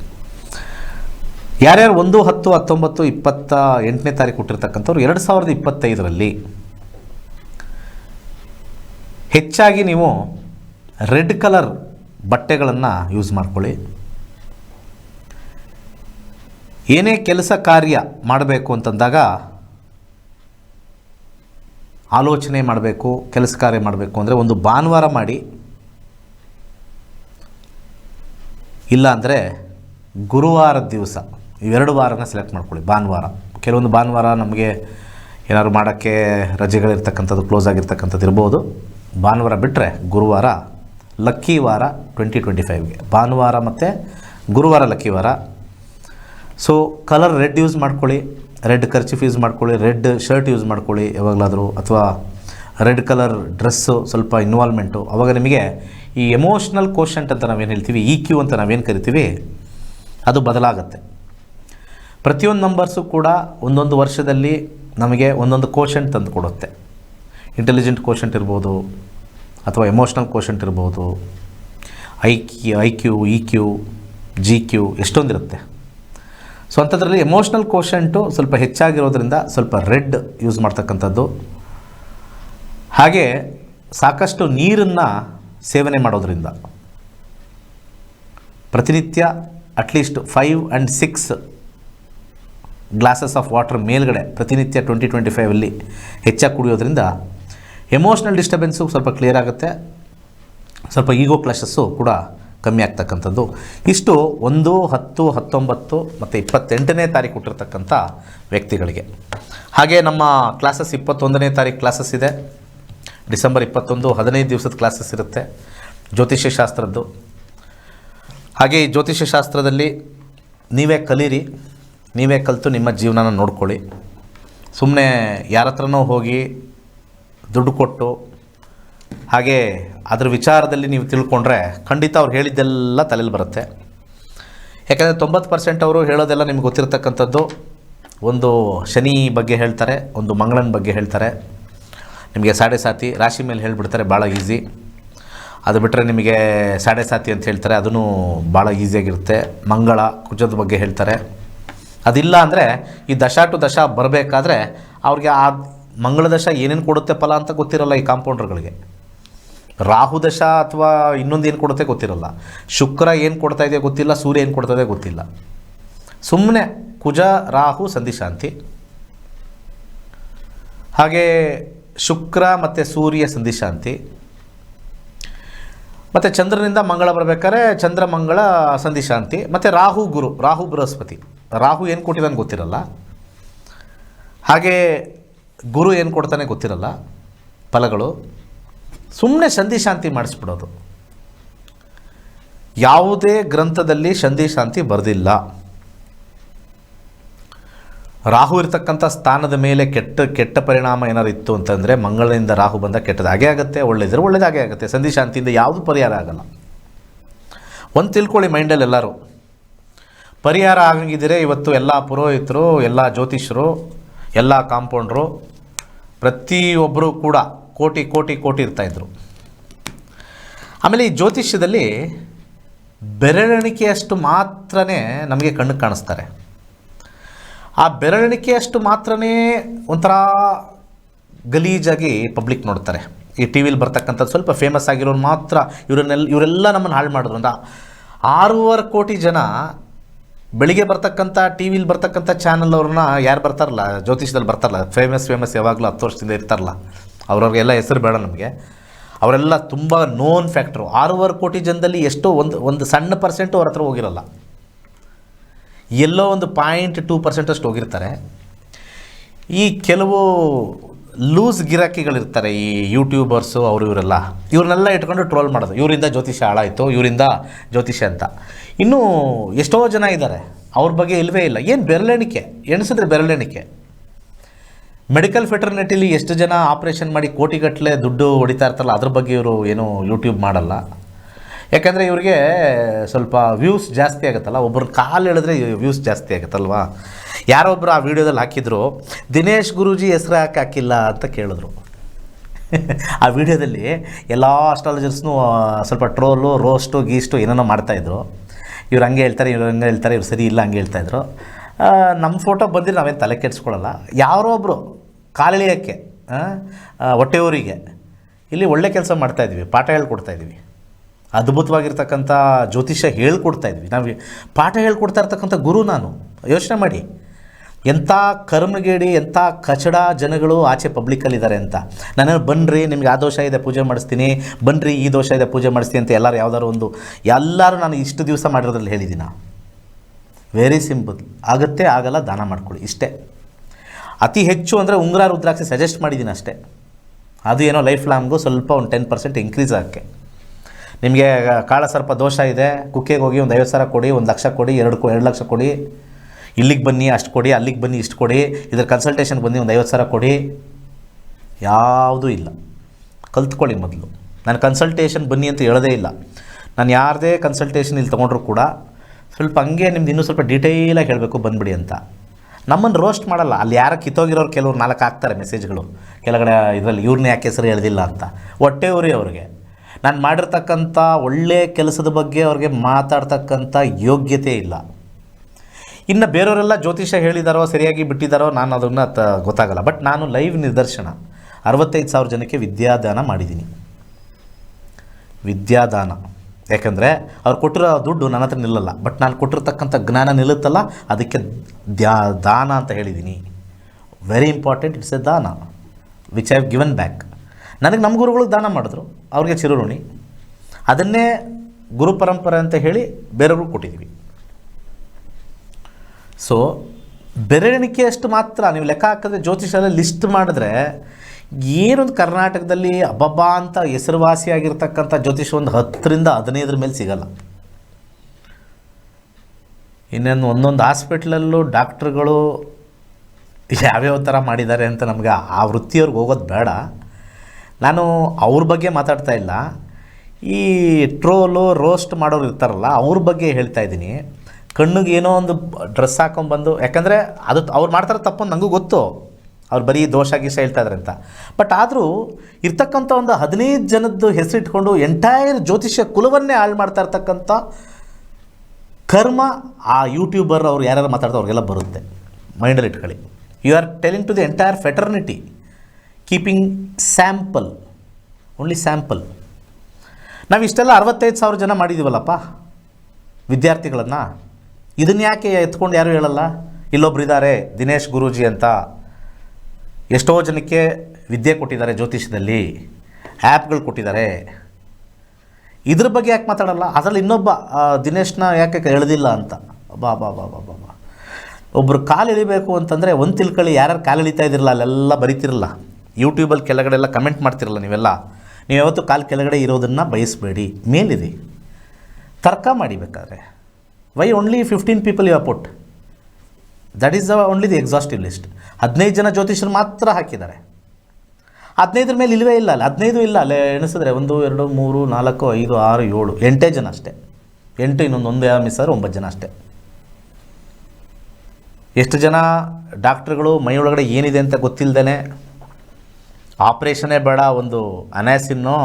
Speaker 1: ಯಾರ್ಯಾರು ಒಂದು, ಹತ್ತು, ಹತ್ತೊಂಬತ್ತು, ಇಪ್ಪತ್ತ ಎಂಟನೇ ತಾರೀಕು ಹುಟ್ಟಿರ್ತಕ್ಕಂಥವ್ರು, ಎರಡು ಸಾವಿರದ ಇಪ್ಪತ್ತೈದರಲ್ಲಿ ಹೆಚ್ಚಾಗಿ ನೀವು ರೆಡ್ ಕಲರ್ ಬಟ್ಟೆಗಳನ್ನು ಯೂಸ್ ಮಾಡ್ಕೊಳ್ಳಿ. ಏನೇ ಕೆಲಸ ಕಾರ್ಯ ಮಾಡಬೇಕು ಅಂತಂದಾಗ ಆಲೋಚನೆ ಮಾಡಬೇಕು, ಕೆಲಸ ಕಾರ್ಯ ಮಾಡಬೇಕು ಅಂದರೆ ಒಂದು ಭಾನುವಾರ ಮಾಡಿ. ಇಲ್ಲ ಅಂದರೆ ಗುರುವಾರದ ದಿವಸ ಇವೆರಡು ವಾರನ ಸೆಲೆಕ್ಟ್ ಮಾಡ್ಕೊಳ್ಳಿ, ಭಾನುವಾರ. ಕೆಲವೊಂದು ಭಾನುವಾರ ನಮಗೆ ಏನಾದ್ರು ಮಾಡೋಕ್ಕೆ ರಜೆಗಳಿರ್ತಕ್ಕಂಥದ್ದು ಕ್ಲೋಸ್ ಆಗಿರ್ತಕ್ಕಂಥದ್ದು ಇರ್ಬೋದು. ಭಾನುವಾರ ಬಿಟ್ಟರೆ ಗುರುವಾರ ಲಕ್ಕಿ ವಾರ ಟ್ವೆಂಟಿ ಟ್ವೆಂಟಿ ಫೈವ್ಗೆ ಭಾನುವಾರ ಮತ್ತು ಗುರುವಾರ ಲಕ್ಕಿ ವಾರ ಸೊ ಕಲರ್ ರೆಡ್ ಯೂಸ್ ಮಾಡ್ಕೊಳ್ಳಿ. ರೆಡ್ ಖರ್ಚಿಫ್ ಯೂಸ್ ಮಾಡ್ಕೊಳ್ಳಿ. ರೆಡ್ ಶರ್ಟ್ ಯೂಸ್ ಮಾಡ್ಕೊಳ್ಳಿ ಯಾವಾಗಲಾದರೂ. ಅಥವಾ ರೆಡ್ ಕಲರ್ ಡ್ರೆಸ್ಸು ಸ್ವಲ್ಪ ಇನ್ವಾಲ್ವ್ಮೆಂಟು ಅವಾಗ ನಿಮಗೆ ಈ ಎಮೋಷ್ನಲ್ ಕೋಶಂಟ್ ಅಂತ ನಾವೇನು ಹೇಳ್ತೀವಿ ಇ ಕ್ಯೂ ಅಂತ ನಾವೇನು ಕರಿತೀವಿ, ಅದು ಬದಲಾಗುತ್ತೆ. ಪ್ರತಿಯೊಂದು ನಂಬರ್ಸು ಕೂಡ ಒಂದೊಂದು ವರ್ಷದಲ್ಲಿ ನಮಗೆ ಒಂದೊಂದು ಕೋಶಂಟ್ ತಂದು ಕೊಡುತ್ತೆ. ಇಂಟೆಲಿಜೆಂಟ್ ಕೋಶಂಟ್ ಇರ್ಬೋದು ಅಥವಾ ಎಮೋಷ್ನಲ್ ಕೋಶಂಟ್ ಇರ್ಬೋದು. I Q I Q E Q G Q ಎಷ್ಟೊಂದಿರುತ್ತೆ. So ಅಂಥದ್ರಲ್ಲಿ ಎಮೋಷ್ನಲ್ ಕೋಷಂಟು ಸ್ವಲ್ಪ ಹೆಚ್ಚಾಗಿರೋದ್ರಿಂದ ಸ್ವಲ್ಪ ರೆಡ್ ಯೂಸ್ ಮಾಡ್ತಕ್ಕಂಥದ್ದು. ಹಾಗೆ ಸಾಕಷ್ಟು ನೀರನ್ನು ಸೇವನೆ ಮಾಡೋದ್ರಿಂದ ಪ್ರತಿನಿತ್ಯ at least five and six glasses of water ಮೇಲ್ಗಡೆ ಪ್ರತಿನಿತ್ಯ ಟ್ವೆಂಟಿ ಟ್ವೆಂಟಿ ಫೈವಲ್ಲಿ ಹೆಚ್ಚಾಗಿ ಕುಡಿಯೋದ್ರಿಂದ ಎಮೋಷ್ನಲ್ ಡಿಸ್ಟರ್ಬೆನ್ಸು ಸ್ವಲ್ಪ ಕ್ಲಿಯರ್ ಆಗುತ್ತೆ. ಸ್ವಲ್ಪ ಈಗೋ ಕ್ಲಾಶಸ್ಸು ಕೂಡ ಕಮ್ಮಿ ಆಗ್ತಕ್ಕಂಥದ್ದು. ಇಷ್ಟು ಒಂದು, ಹತ್ತು, ಹತ್ತೊಂಬತ್ತು ಮತ್ತು ಇಪ್ಪತ್ತೆಂಟನೇ ತಾರೀಕು ಹುಟ್ಟಿರ್ತಕ್ಕಂಥ ವ್ಯಕ್ತಿಗಳಿಗೆ. ಹಾಗೆ ನಮ್ಮ ಕ್ಲಾಸಸ್ ಇಪ್ಪತ್ತೊಂದನೇ ತಾರೀಕು ಕ್ಲಾಸಸ್ ಇದೆ. ಡಿಸೆಂಬರ್ ಇಪ್ಪತ್ತೊಂದು ಹದಿನೈದು ದಿವಸದ ಕ್ಲಾಸಸ್ ಇರುತ್ತೆ. ಜ್ಯೋತಿಷ್ಯ ಶಾಸ್ತ್ರದ್ದು. ಹಾಗೆ ಈ ಜ್ಯೋತಿಷ್ಯ ಶಾಸ್ತ್ರದಲ್ಲಿ ನೀವೇ ಕಲೀರಿ, ನೀವೇ ಕಲಿತು ನಿಮ್ಮ ಜೀವನನ ನೋಡ್ಕೊಳ್ಳಿ. ಸುಮ್ಮನೆ ಯಾರತ್ರನೋ ಹೋಗಿ ದುಡ್ಡು ಕೊಟ್ಟು, ಹಾಗೆ ಅದ್ರ ವಿಚಾರದಲ್ಲಿ ನೀವು ತಿಳ್ಕೊಂಡ್ರೆ ಖಂಡಿತ ಅವ್ರು ಹೇಳಿದ್ದೆಲ್ಲ ತಲೆಯಲ್ಲಿ ಬರುತ್ತೆ. ಯಾಕೆಂದರೆ ತೊಂಬತ್ತು ಪರ್ಸೆಂಟ್ ಅವರು ಹೇಳೋದೆಲ್ಲ ನಿಮ್ಗೆ ಗೊತ್ತಿರತಕ್ಕಂಥದ್ದು. ಒಂದು ಶನಿ ಬಗ್ಗೆ ಹೇಳ್ತಾರೆ, ಒಂದು ಮಂಗಳನ ಬಗ್ಗೆ ಹೇಳ್ತಾರೆ. ನಿಮಗೆ ಸಾಡೆ ಸಾತಿ, ರಾಶಿ ಮೇಲೆ ಹೇಳಿಬಿಡ್ತಾರೆ, ಭಾಳ ಈಸಿ. ಅದು ಬಿಟ್ಟರೆ ನಿಮಗೆ ಸಾಡೆ ಸಾತಿ ಅಂತ ಹೇಳ್ತಾರೆ ಅದೂ ಭಾಳ ಈಸಿಯಾಗಿರುತ್ತೆ ಮಂಗಳ, ಕುಜದ ಬಗ್ಗೆ ಹೇಳ್ತಾರೆ. ಅದಿಲ್ಲ ಅಂದರೆ ಈ ದಶ ಟು ದಶ ಬರಬೇಕಾದ್ರೆ ಅವ್ರಿಗೆ ಆ ಮಂಗಳ ದಶ ಏನೇನು ಕೊಡುತ್ತೆ ಫಲ ಅಂತ ಗೊತ್ತಿರಲ್ಲ ಈ ಕಾಂಪೌಂಡರ್ಗಳಿಗೆ. ರಾಹು ದಶ ಅಥವಾ ಇನ್ನೊಂದು ಏನು ಕೊಡುತ್ತೆ ಗೊತ್ತಿರಲ್ಲ. ಶುಕ್ರ ಏನು ಕೊಡ್ತಾ ಇದೆ ಗೊತ್ತಿಲ್ಲ, ಸೂರ್ಯ ಏನು ಕೊಡ್ತಾ ಇದೆ ಗೊತ್ತಿಲ್ಲ. ಸುಮ್ಮನೆ ಕುಜ, ರಾಹು ಸಂಧಿಶಾಂತಿ ಹಾಗೆ ಶುಕ್ರ ಮತ್ತು ಸೂರ್ಯ ಸಂಧಿಶಾಂತಿ ಮತ್ತು ಚಂದ್ರನಿಂದ ಮಂಗಳ ಬರಬೇಕಾದ್ರೆ ಚಂದ್ರ, ಮಂಗಳ ಸಂಧಿಶಾಂತಿ ಮತ್ತು ರಾಹು, ಗುರು, ರಾಹು, ಬೃಹಸ್ಪತಿ. ರಾಹು ಏನು ಕೊಟ್ಟಿದ್ದಾನೆ ಗೊತ್ತಿರಲ್ಲ. ಹಾಗೆ ಗುರು ಏನು ಕೊಡ್ತಾನೆ ಗೊತ್ತಿರಲ್ಲ? ಫಲಗಳು. ಸುಮ್ಮನೆ ಸಂಧಿ ಶಾಂತಿ ಮಾಡಿಸ್ಬಿಡೋದು. ಯಾವುದೇ ಗ್ರಂಥದಲ್ಲಿ ಸಂಧಿ ಶಾಂತಿ ಬರೆದಿಲ್ಲ. ರಾಹು ಇರತಕ್ಕಂಥ ಸ್ಥಾನದ ಮೇಲೆ ಕೆಟ್ಟ ಕೆಟ್ಟ ಪರಿಣಾಮ ಏನಾರು ಇತ್ತು ಅಂತಂದರೆ ಮಂಗಳದಿಂದ ರಾಹು ಬಂದ ಕೆಟ್ಟದಾಗೇ ಆಗುತ್ತೆ ಒಳ್ಳೆಯದ್ರೆ ಒಳ್ಳೆಯದಾಗೇ ಆಗುತ್ತೆ. ಸಂಧಿ ಶಾಂತಿಯಿಂದ ಯಾವುದು ಪರಿಹಾರ ಆಗಲ್ಲ. ಒಂದು ತಿಳ್ಕೊಳ್ಳಿ ಮೈಂಡಲ್ಲಿ ಎಲ್ಲರೂ. ಪರಿಹಾರ ಆಗಂಗಿದ್ರೆ ಇವತ್ತು ಎಲ್ಲ ಪುರೋಹಿತರು, ಎಲ್ಲ ಜ್ಯೋತಿಷರು, ಎಲ್ಲ ಕಾಂಪೌಂಡ್ರು ಪ್ರತಿಯೊಬ್ಬರು ಕೂಡ ಕೋಟಿ ಕೋಟಿ ಕೋಟಿ ಇರ್ತಾಯಿದ್ರು ಆಮೇಲೆ ಈ ಜ್ಯೋತಿಷ್ಯದಲ್ಲಿ ಬೆರಳೆಣಿಕೆಯಷ್ಟು ಮಾತ್ರನೇ ನಮಗೆ ಕಣ್ಣಿಗೆ ಕಾಣಿಸ್ತಾರೆ. ಆ ಬೆರಳೆಣಿಕೆಯಷ್ಟು ಮಾತ್ರನೇ ಒಂಥರ ಗಲೀಜಾಗಿ ಪಬ್ಲಿಕ್ ನೋಡ್ತಾರೆ. ಈ ಟಿ ವಿಲಿ ಬರ್ತಕ್ಕಂಥದ್ದು ಸ್ವಲ್ಪ ಫೇಮಸ್ ಆಗಿರೋರು ಮಾತ್ರ ಇವರನ್ನೆಲ್ಲ ಇವರೆಲ್ಲ ನಮ್ಮನ್ನು ಹಾಳು ಮಾಡಿದ್ರು ಅಂತ ಆರೂವರೆ ಕೋಟಿ ಜನ ಬೆಳಿಗ್ಗೆ ಬರ್ತಕ್ಕಂಥ ಟಿ ವಿಲಿ ಬರ್ತಕ್ಕಂಥ ಚಾನಲ್ ಅವ್ರನ್ನ ಯಾರು ಬರ್ತಾರಲ್ಲ, ಜ್ಯೋತಿಷದಲ್ಲಿ ಬರ್ತಾರಲ್ಲ ಫೇಮಸ್ ಫೇಮಸ್ ಯಾವಾಗಲೂ ಹತ್ತು ವರ್ಷದಿಂದ ಇರ್ತಾರಲ್ಲ, ಅವ್ರವ್ರಿಗೆಲ್ಲ ಹೆಸರು ಬೇಡ ನಮಗೆ. ಅವರೆಲ್ಲ ತುಂಬ ನೋನ್ ಫ್ಯಾಕ್ಟ್ರು ಆರೂವರೆ ಕೋಟಿ ಜನದಲ್ಲಿ ಎಷ್ಟೋ ಒಂದು ಒಂದು ಸಣ್ಣ ಪರ್ಸೆಂಟು ಅವ್ರ ಹತ್ರ ಹೋಗಿರಲ್ಲ. ಎಲ್ಲೋ ಒಂದು ಪಾಯಿಂಟ್ ಟೂ ಪರ್ಸೆಂಟಷ್ಟು ಹೋಗಿರ್ತಾರೆ. ಈ ಕೆಲವು ಲೂಸ್ ಗಿರಾಕಿಗಳಿರ್ತಾರೆ, ಈ ಯೂಟ್ಯೂಬರ್ಸು ಅವರು, ಇವರೆಲ್ಲ. ಇವ್ರನ್ನೆಲ್ಲ ಇಟ್ಕೊಂಡು ಟ್ರೋಲ್ ಮಾಡೋದು. ಇವರಿಂದ ಜ್ಯೋತಿಷ್ಯ ಹಾಳಾಯಿತು, ಇವರಿಂದ ಜ್ಯೋತಿಷ್ಯ ಅಂತ. ಇನ್ನೂ ಎಷ್ಟೋ ಜನ ಇದ್ದಾರೆ. ಅವ್ರ ಬಗ್ಗೆ ಇಲ್ಲವೇ ಇಲ್ಲ. ಏನು ಬೆರಳೆಣಿಕೆ? ಎಣಿಸಿದ್ರೆ ಬೆರಳೆಣಿಕೆ. ಮೆಡಿಕಲ್ ಫೆಟರ್ನಿಟಿಲಿ ಎಷ್ಟು ಜನ ಆಪ್ರೇಷನ್ ಮಾಡಿ ಕೋಟಿಗಟ್ಟಲೆ ದುಡ್ಡು ಹೊಡಿತಾ ಇರ್ತಲ್ಲ ಅದ್ರ ಬಗ್ಗೆ ಇವರು ಏನು ಯೂಟ್ಯೂಬ್ ಮಾಡಲ್ಲ. ಯಾಕಂದರೆ ಇವ್ರಿಗೆ ಸ್ವಲ್ಪ ವ್ಯೂಸ್ ಜಾಸ್ತಿ ಆಗುತ್ತಲ್ಲ. ಒಬ್ಬರು ಕಾಲು ಹೇಳಿದ್ರೆ ವ್ಯೂಸ್ ಜಾಸ್ತಿ ಆಗುತ್ತಲ್ವಾ? ಯಾರೊಬ್ಬರು ಆ ವಿಡಿಯೋದಲ್ಲಿ ಹಾಕಿದ್ರು, ದಿನೇಶ್ ಗುರೂಜಿ ಹೆಸರು ಯಾಕೆ ಹಾಕಿಲ್ಲ? ಅಂತ ಕೇಳಿದ್ರು. ಆ ವಿಡಿಯೋದಲ್ಲಿ ಎಲ್ಲ ಅಸ್ಟ್ರಾಲಜರ್ಸ್ನೂ ಸ್ವಲ್ಪ ಟ್ರೋಲು ರೋಸ್ಟು ಗೀಸ್ಟು ಏನೇನೋ ಮಾಡ್ತಾಯಿದ್ರು ಇವ್ರು ಹಂಗೆ ಹೇಳ್ತಾರೆ, ಇವ್ರು ಹಂಗೆ ಹೇಳ್ತಾರೆ, ಇವ್ರು ಸರಿ ಇಲ್ಲ ಹಂಗೆ ಹೇಳ್ತಾಯಿದ್ರು ನಮ್ಮ ಫೋಟೋ ಬಂದಿರ ನಾವೇನು ತಲೆ ಕೆಡಿಸ್ಕೊಳ್ಳಲ್ಲ ಯಾರೋ ಒಬ್ಬರು ಕಾಲೆಳೆಯೋಕ್ಕೆ ಹೊಟ್ಟೆಯವರಿಗೆ ಇಲ್ಲಿ ಒಳ್ಳೆ ಕೆಲಸ ಮಾಡ್ತಾಯಿದ್ವಿ ಪಾಠ ಹೇಳ್ಕೊಡ್ತಾ ಇದ್ವಿ. ಅದ್ಭುತವಾಗಿರ್ತಕ್ಕಂಥ ಜ್ಯೋತಿಷ್ಯ ಹೇಳ್ಕೊಡ್ತಾ ಇದ್ವಿ. ನಾವು ಪಾಠ ಹೇಳ್ಕೊಡ್ತಾ ಇರ್ತಕ್ಕಂಥ ಗುರು ನಾನು. ಯೋಚನೆ ಮಾಡಿ. ಎಂಥ ಕರ್ಮಗೇಡಿ, ಎಂಥ ಕಚಡ ಜನಗಳು ಆಚೆ ಪಬ್ಲಿಕ್ಕಲ್ಲಿದ್ದಾರೆ ಅಂತ. ನಾನು ಬನ್ನಿರಿ ನಿಮ್ಗೆ ಆ ದೋಷ ಇದೆ, ಪೂಜೆ ಮಾಡಿಸ್ತೀನಿ. ಬನ್ನಿರಿ ಈ ದೋಷ ಇದೆ, ಪೂಜೆ ಮಾಡಿಸ್ತೀನಿ ಅಂತ ಎಲ್ಲರೂ ಯಾವ್ದಾದ್ರು ಒಂದು, ಎಲ್ಲರೂ ನಾನು ಇಷ್ಟು ದಿವಸ ಮಾಡಿರೋದ್ರಲ್ಲಿ ಹೇಳಿದ್ದೀನ ವೆರಿ ಸಿಂಪಲ್ ಆಗುತ್ತೆ, ಆಗಲ್ಲ, ದಾನ ಮಾಡ್ಕೊಳ್ಳಿ, ಇಷ್ಟೇ. ಅತಿ ಹೆಚ್ಚು ಅಂದರೆ ಉಂಗುರ, ರುದ್ರಾಕ್ಷಿ ಸಜೆಸ್ಟ್ ಮಾಡಿದ್ದೀನಿ ಅಷ್ಟೇ. ಅದು ಏನೋ ಲೈಫ್ ಲಾಂಗು ಸ್ವಲ್ಪ ಒಂದು ಟೆನ್ ಪರ್ಸೆಂಟ್ ಇನ್ಕ್ರೀಸ್ ಆಗೋಕ್ಕೆ. ನಿಮಗೆ ಕಾಳ ಕಾಳಸರ್ಪ ದೋಷ ಇದೆ, ಕುಕ್ಕೆಗೆ ಹೋಗಿ ಒಂದು ಐವತ್ತು ಸಾವಿರ ಕೊಡಿ, ಒಂದು ಲಕ್ಷ ಕೊಡಿ, ಎರಡು ಎರಡು ಲಕ್ಷ ಕೊಡಿ. ಇಲ್ಲಿಗೆ ಬನ್ನಿ, ಅಷ್ಟು ಕೊಡಿ, ಅಲ್ಲಿಗೆ ಬನ್ನಿ, ಇಷ್ಟು ಕೊಡಿ, ಇದ್ರ ಕನ್ಸಲ್ಟೇಷನ್ ಬನ್ನಿ ಒಂದು ಐವತ್ತು ಸಾವಿರ ಕೊಡಿ. ಯಾವುದೂ ಇಲ್ಲ. ಕಲ್ತ್ಕೊಳ್ಳಿ ಮೊದಲು. ನಾನು ಕನ್ಸಲ್ಟೇಷನ್ ಬನ್ನಿ ಅಂತ ಹೇಳೋದೇ ಇಲ್ಲ. ನಾನು ಯಾರದೇ ಕನ್ಸಲ್ಟೇಷನ್ ಇಲ್ಲಿ ತೊಗೊಂಡ್ರು ಕೂಡ ಸ್ವಲ್ಪ ಹಂಗೆ ನಿಮ್ದು ಇನ್ನೂ ಸ್ವಲ್ಪ ಡೀಟೇಲಾಗಿ ಹೇಳಬೇಕು ಬಂದ್ಬಿಡಿ ಅಂತ. ನಮ್ಮನ್ನು ರೋಸ್ಟ್ ಮಾಡಲ್ಲ. ಅಲ್ಲಿ ಯಾರ ಕಿತ್ತೋಗಿರೋರು ಕೆಲವರು ನಾಲ್ಕು ಹಾಕ್ತಾರೆ ಮೆಸೇಜ್ಗಳು ಕೆಳಗಡೆ ಇದರಲ್ಲಿ ಇವ್ರನ್ನ ಯಾಕೆ ಹೆಸರು ಹೇಳ್ದಿಲ್ಲ ಅಂತ. ಹೊಟ್ಟೆ ಉರಿ ಅವ್ರಿಗೆ. ನಾನು ಮಾಡಿರ್ತಕ್ಕಂಥ ಒಳ್ಳೆಯ ಕೆಲಸದ ಬಗ್ಗೆ ಅವ್ರಿಗೆ ಮಾತಾಡ್ತಕ್ಕಂಥ ಯೋಗ್ಯತೆ ಇಲ್ಲ. ಇನ್ನು ಬೇರೆಯವರೆಲ್ಲ ಜ್ಯೋತಿಷ ಹೇಳಿದಾರೋ, ಸರಿಯಾಗಿ ಬಿಟ್ಟಿದ್ದಾರೋ ನಾನು ಅದನ್ನು ತ ಗೊತ್ತಾಗಲ್ಲ. ಬಟ್ ನಾನು ಲೈವ್ ನಿದರ್ಶನ ಅರವತ್ತೈದು ಸಾವಿರ ಜನಕ್ಕೆ ವಿದ್ಯಾದಾನ ಮಾಡಿದ್ದೀನಿ. ವಿದ್ಯಾದಾನ. ಯಾಕಂದರೆ ಅವ್ರು ಕೊಟ್ಟಿರೋ ದುಡ್ಡು ನನ್ನ ಹತ್ರ ನಿಲ್ಲಲ್ಲ. ಬಟ್ ನಾನು ಕೊಟ್ಟಿರ್ತಕ್ಕಂಥ ಜ್ಞಾನ ನಿಲ್ಲುತ್ತಲ್ಲ, ಅದಕ್ಕೆ ದ್ಯಾ, ದಾನ ಅಂತ ಹೇಳಿದ್ದೀನಿ very important it's a dana which have given back ನನಗೆ ನಮ್ಮ ಗುರುಗಳಿಗೆ ದಾನ ಮಾಡಿದ್ರು, ಅವ್ರಿಗೆ ಚಿರುರುಣಿ ಅದನ್ನೇ ಗುರು ಪರಂಪರೆ ಅಂತ ಹೇಳಿ ಬೇರೆಯವ್ರಿಗೆ ಕೊಟ್ಟಿದ್ದೀವಿ ಸೊ ಬೆರಳಿಕೆಯಷ್ಟು ಮಾತ್ರ. ನೀವು ಲೆಕ್ಕ ಹಾಕಿದ್ರೆ ಜ್ಯೋತಿಷದಲ್ಲಿ ಲಿಸ್ಟ್ ಮಾಡಿದ್ರೆ ಏನೊಂದು ಕರ್ನಾಟಕದಲ್ಲಿ ಅಬ್ಬಬ್ಬ ಅಂತ ಹೆಸರುವಾಸಿಯಾಗಿರ್ತಕ್ಕಂಥ ಜ್ಯೋತಿಷ ಒಂದು ಹತ್ತರಿಂದ ಹದಿನೈದರ ಮೇಲೆ ಸಿಗಲ್ಲ. ಇನ್ನೊಂದು ಒಂದೊಂದು ಹಾಸ್ಪಿಟ್ಲಲ್ಲೂ ಡಾಕ್ಟ್ರುಗಳು ಯಾವ್ಯಾವ ಥರ ಮಾಡಿದ್ದಾರೆ ಅಂತ ನಮಗೆ ಆ ವೃತ್ತಿಯವ್ರಿಗೆ ಹೋಗೋದು ಬೇಡ. ನಾನು ಅವ್ರ ಬಗ್ಗೆ ಮಾತಾಡ್ತಾ ಇಲ್ಲ. ಈ ಟ್ರೋಲು ರೋಸ್ಟ್ ಮಾಡೋರು ಇರ್ತಾರಲ್ಲ, ಅವ್ರ ಬಗ್ಗೆ ಹೇಳ್ತಾ ಇದ್ದೀನಿ. ಕಣ್ಣಿಗೆ ಏನೋ ಒಂದು ಡ್ರೆಸ್ ಹಾಕೊಂಡ್ಬಂದು, ಯಾಕಂದರೆ ಅದು ಅವ್ರು ಮಾಡ್ತಾರೆ ತಪ್ಪು ನನಗೂ ಗೊತ್ತು. ಅವ್ರು ಬರೀ ದೋಷ ಗೀಷ ಹೇಳ್ತಾ ಇದ್ದಾರೆ ಅಂತ. ಬಟ್ ಆದರೂ ಇರ್ತಕ್ಕಂಥ ಒಂದು ಹದಿನೈದು ಜನದ್ದು ಹೆಸರಿಟ್ಕೊಂಡು ಎಂಟೈರ್ ಜ್ಯೋತಿಷ್ಯ ಕುಲವನ್ನೇ ಹಾಳು ಮಾಡ್ತಾ ಇರ್ತಕ್ಕಂಥ ಕರ್ಮ ಆ ಯೂಟ್ಯೂಬರ್ ಅವ್ರು ಯಾರ್ಯಾರು ಮಾತಾಡ್ತಾರೆ ಅವ್ರಿಗೆಲ್ಲ ಬರುತ್ತೆ. ಮೈಂಡಲ್ಲಿ ಇಟ್ಕೊಳ್ಳಿ. You are telling to the entire fraternity keeping sample only sample ನಾವು ಇಷ್ಟೆಲ್ಲ ಅರವತ್ತೈದು ಸಾವಿರ ಜನ ಮಾಡಿದ್ದೀವಲ್ಲಪ್ಪ ವಿದ್ಯಾರ್ಥಿಗಳನ್ನು. ಇದನ್ನು ಯಾಕೆ ಎತ್ಕೊಂಡು ಯಾರು ಹೇಳಲ್ಲ? ಇಲ್ಲೊಬ್ರು ಇದ್ದಾರೆ ದಿನೇಶ್ ಗುರೂಜಿ ಅಂತ. ಎಷ್ಟೋ ಜನಕ್ಕೆ ವಿದ್ಯೆ ಕೊಟ್ಟಿದ್ದಾರೆ ಜ್ಯೋತಿಷ್ಯದಲ್ಲಿ, ಆ್ಯಪ್ಗಳು ಕೊಟ್ಟಿದ್ದಾರೆ. ಇದ್ರ ಬಗ್ಗೆ ಯಾಕೆ ಮಾತಾಡಲ್ಲ? ಅದರಲ್ಲಿ ಇನ್ನೊಬ್ಬ ದಿನೇಶ್ನ ಯಾಕೆ ಎಳೆದಿಲ್ಲ ಅಂತ. ಬಾ ಬಾ ಬಾ ಬಾ ಬಾ ಬಾ. ಒಬ್ಬರು ಕಾಲು ಎಳಿಬೇಕು ಅಂತಂದರೆ ಒಂದು ತಿಳ್ಕೊಳ್ಳಿ, ಯಾರ್ಯಾರು ಕಾಲು ಎಳಿತಾ ಇದ್ದಿರಲ್ಲ ಅಲ್ಲೆಲ್ಲ ಬರಿತಿರಲ್ಲ. ಯೂಟ್ಯೂಬಲ್ಲಿ ಕೆಳಗಡೆ ಎಲ್ಲ ಕಮೆಂಟ್ ಮಾಡ್ತಿರಲ್ಲ ನೀವೆಲ್ಲ. ನೀವು ಯಾವತ್ತೂ ಕಾಲು ಕೆಳಗಡೆ ಇರೋದನ್ನು ಬಯಸಬೇಡಿ. ಮೇಲಿದೆ ತರ್ಕ ಮಾಡಿ ಬೇಕಾದ್ರೆ why only fifteen people you put that is the only the exhaustive list ಹದಿನೈದು ಜನ ಜ್ಯೋತಿಷರು ಮಾತ್ರ ಹಾಕಿದ್ದಾರೆ. ಹದಿನೈದರ ಮೇಲೆ ಇಲ್ಲವೇ ಇಲ್ಲ ಅಲ್ಲ, ಹದಿನೈದು ಇಲ್ಲ ಅಲ್ಲೇ, ಎಣಿಸಿದ್ರೆ ಒಂದು, ಎರಡು, ಮೂರು, ನಾಲ್ಕು, ಐದು, ಆರು, ಏಳು, ಎಂಟೇ ಜನ ಅಷ್ಟೇ. ಎಂಟು, ಇನ್ನೊಂದು, ಒಂದು ಯಾವ ಮಿಸ್ ಆದರೆ ಒಂಬತ್ತು ಜನ ಅಷ್ಟೇ. ಎಷ್ಟು ಜನ ಡಾಕ್ಟ್ರುಗಳು ಮೈಯೊಳಗಡೆ ಏನಿದೆ ಅಂತ ಗೊತ್ತಿಲ್ಲದೇ ಆಪ್ರೇಷನೇ ಬೇಡ, ಒಂದು ಅನಾಸಿನ್ನೋ,